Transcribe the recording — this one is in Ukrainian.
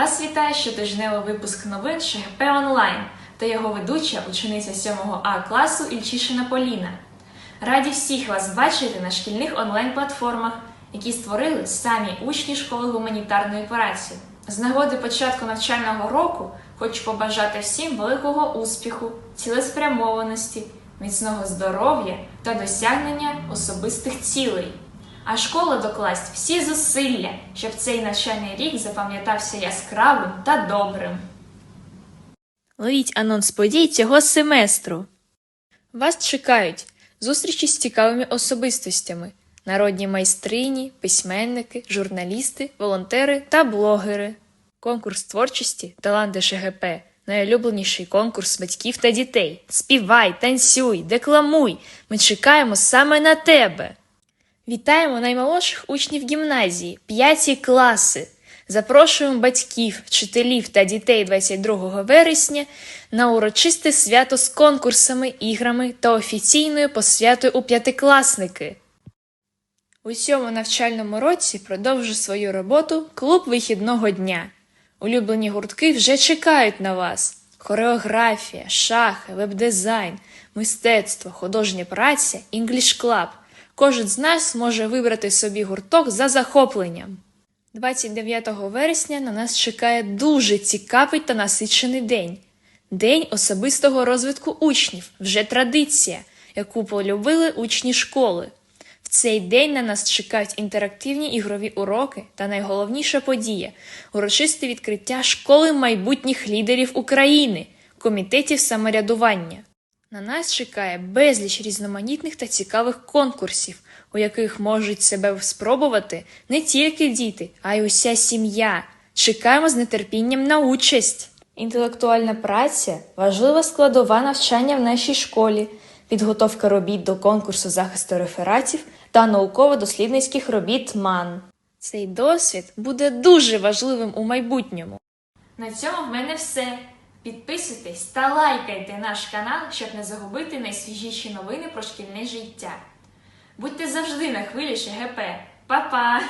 розпочинає щотижневий випуск новин ШГП онлайн та його ведуча учениця 7 А класу Ільчишина Поліна. Раді всіх вас бачити на шкільних онлайн-платформах, які створили самі учні школи гуманітарної праці. З нагоди початку навчального року хочу побажати всім великого успіху, цілеспрямованості, міцного здоров'я та досягнення особистих цілей. А школа докласть всі зусилля, щоб цей навчальний рік запам'ятався яскравим та добрим. Ловіть анонс подій цього семестру. Вас чекають зустрічі з цікавими особистостями, народні майстрині, письменники, журналісти, волонтери та блогери. Конкурс творчості Таланти ШГП найулюбленіший конкурс батьків та дітей. Співай, танцюй, декламуй. Ми чекаємо саме на тебе. Вітаємо наймолодших учнів гімназії, п'яті класи. Запрошуємо батьків, вчителів та дітей 22 вересня на урочисте свято з конкурсами, іграми та офіційною посвятою у п'ятикласники. У цьому навчальному році продовжує свою роботу клуб вихідного дня. Улюблені гуртки вже чекають на вас: хореографія, шахи, веб-дизайн, мистецтво, художня праця, Club. Кожен з нас може вибрати собі гурток за захопленням. 29 вересня на нас чекає дуже цікавий та насичений день. День особистого розвитку учнів, вже традиція, яку полюбили учні школи. В цей день на нас чекають інтерактивні ігрові уроки та найголовніша подія урочисте відкриття школи майбутніх лідерів України, комітетів самоврядування. На нас чекає безліч різноманітних та цікавих конкурсів, у яких можуть себе спробувати не тільки діти, а й уся сім'я. Чекаємо з нетерпінням на участь. Інтелектуальна праця важлива складова навчання в нашій школі, підготовка робіт до конкурсу захисту рефератів та науково-дослідницьких робіт МАН. Цей досвід буде дуже важливим у майбутньому. На цьому в мене все. Підписуйтесь та лайкайте наш канал, щоб не загубити найсвіжіші новини про шкільне життя. Будьте завжди на хвилі ШГП. Па-па!